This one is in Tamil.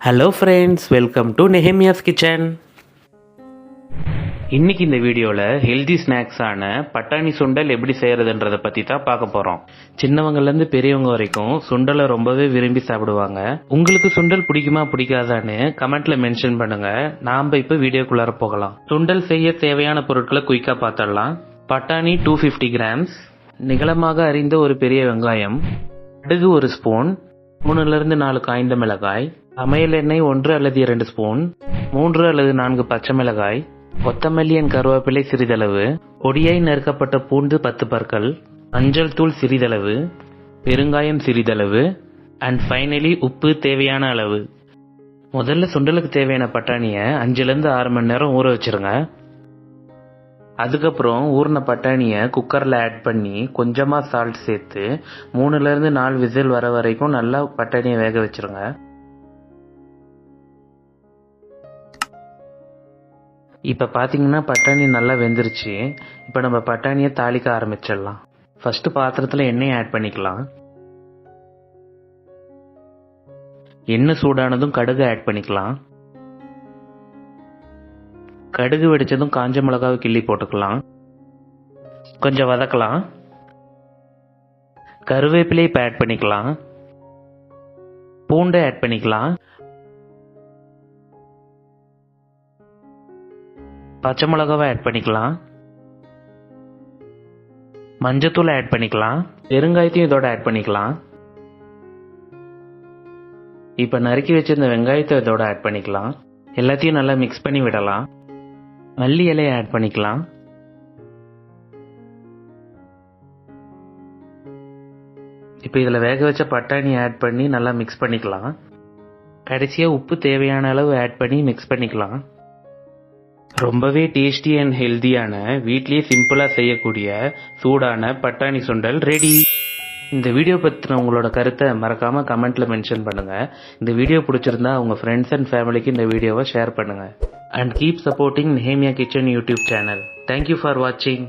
Hello friends welcome to Nehemiah's kitchen இன்னைக்கு இந்த வீடியோவில் ஹெல்தி ஸ்நாக்ஸான பட்டாணி சுண்டல் எப்படி செய்யறதுன்றத பற்றி தான் பார்க்க போகிறோம் சின்னவங்கலேருந்து பெரியவங்க வரைக்கும் சுண்டலை ரொம்பவே விரும்பி சாப்பிடுவாங்க. உங்களுக்கு சுண்டல் பிடிக்குமா பிடிக்காதான்னு கமெண்ட்ல மென்ஷன் பண்ணுங்க. நாம் இப்போ வீடியோக்குள்ளார போகலாம். சுண்டல் செய்ய தேவையான பொருட்களை குயிக்காக பார்த்துடலாம். பட்டாணி டூ ஃபிஃப்டி கிராம்ஸ் நிகழமாக அறிந்த ஒரு பெரிய வெங்காயம் கடுகு ஒரு ஸ்பூன் மூணுலேருந்து நாலு காய்ந்த மிளகாய் சமையல் எண்ணெய் ஒன்று அல்லது இரண்டு ஸ்பூன் மூன்று அல்லது நான்கு பச்சை மிளகாய் கொத்தமல்லியன் கருவேப்பிலை சிறிதளவு பொடியாய் நறுக்கப்பட்ட பூண்டு பத்து பற்கள் மஞ்சள் தூள் சிறிதளவு பெருங்காயம் சிறிதளவு அண்ட் ஃபைனலி உப்பு தேவையான அளவு. முதல்ல சுண்டலுக்கு தேவையான பட்டாணியை அஞ்சுலேருந்து ஆறு மணி நேரம் ஊற வச்சிருங்க. அதுக்கப்புறம் ஊறின பட்டாணியை குக்கரில் ஆட் பண்ணி கொஞ்சமாக சால்ட் சேர்த்து மூணுலேருந்து நாலு விசில் வர வரைக்கும் நல்லா பட்டாணியை வேக வச்சிருங்க. இப்போ பார்த்தீங்கன்னா பட்டாணி நல்லா வெந்துருச்சு. இப்போ நம்ம பட்டாணியை தாளிக்க ஆரம்பிச்சிடலாம். ஃபர்ஸ்ட் பாத்திரத்தில் எண்ணெய் ஆட் பண்ணிக்கலாம். எண்ணெய் சூடானதும் கடுகு ஆட் பண்ணிக்கலாம். கடுகு வெடிச்சதும் காஞ்ச மிளகாவை கிள்ளி போட்டுக்கலாம். கொஞ்சம் வதக்கலாம். கருவேப்பிலை இப்போ ஆட் பண்ணிக்கலாம். பூண்டை ஆட் பண்ணிக்கலாம். பச்சை மிளகாவை ஆட் பண்ணிக்கலாம். மஞ்சத்தூளை ஆட் பண்ணிக்கலாம். பெருங்காயத்தையும் இதோட ஆட் பண்ணிக்கலாம். இப்போ நறுக்கி வச்சிருந்த வெங்காயத்தை இதோட ஆட் பண்ணிக்கலாம். எல்லாத்தையும் நல்லா மிக்ஸ் பண்ணி விடலாம். மல்லி இலையை ஆட் பண்ணிக்கலாம். இப்போ இதில் வேக வச்ச பட்டாணி ஆட் பண்ணி நல்லா மிக்ஸ் பண்ணிக்கலாம். கடைசியாக உப்பு தேவையான அளவு ஆட் பண்ணி மிக்ஸ் பண்ணிக்கலாம். ரொம்பவே டேஸ்டி அண்ட் ஹெல்தியான வீட்லேயே சிம்பிளாக செய்யக்கூடிய சூடான பட்டாணி சுண்டல் ரெடி இந்த வீடியோ பற்றின உங்களோட கருத்தை மறக்காமல் கமெண்ட்டில் மென்ஷன் பண்ணுங்கள் இந்த வீடியோ பிடிச்சிருந்தா உங்கள் ஃப்ரெண்ட்ஸ் அண்ட் ஃபேமிலிக்கு இந்த வீடியோவை ஷேர் பண்ணுங்கள் and keep supporting Nehemiah kitchen YouTube channel thank you for வாட்சிங்